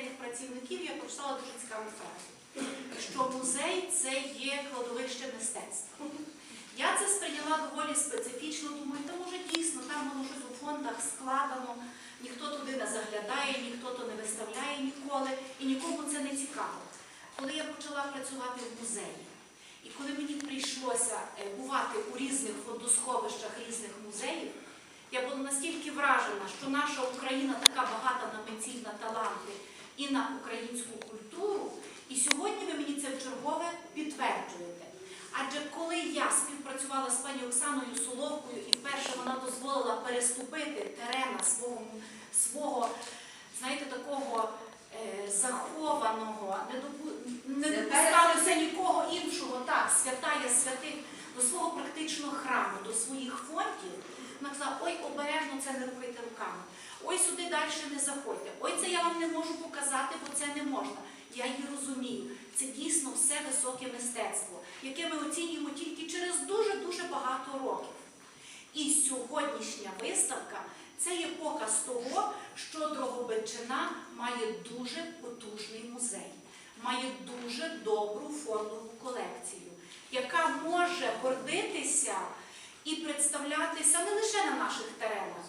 працівників, я прочитала дуже цікаву фразу, що музей це є кладовище мистецтва. Я це сприйняла доволі специфічно, думаю, та може дійсно там воно щось у фондах складено, ніхто туди не заглядає, ніхто то не виставляє ніколи, і нікому це не цікаво. Коли я почала працювати в музеї, і коли мені прийшлося е, бувати у різних фондосховищах різних музеїв, я була настільки вражена, що наша Україна така багата на митців, на таланти і на українську культуру. І сьогодні ви мені це вчергове підтверджуєте. Адже коли я співпрацювала з пані Оксаною Соловкою, і вперше вона дозволила переступити терена свого, свого знаєте, такого е, захованого, не, допу... не допускалося нікого іншого, так, святая святих, до свого практичного храму, до своїх фондів, вона казала, ой, обережно це не робити руками. Ой, сюди далі не заходьте. Ой, це я вам не можу показати, бо це не можна. Я її розумію. Це дійсно все високе мистецтво, яке ми оцінюємо тільки через дуже-дуже багато років. І сьогоднішня виставка це є показ того, що Дрогобичина має дуже потужний музей, має дуже добру фондову колекцію, яка може гордитися і представлятися не лише на наших теренах,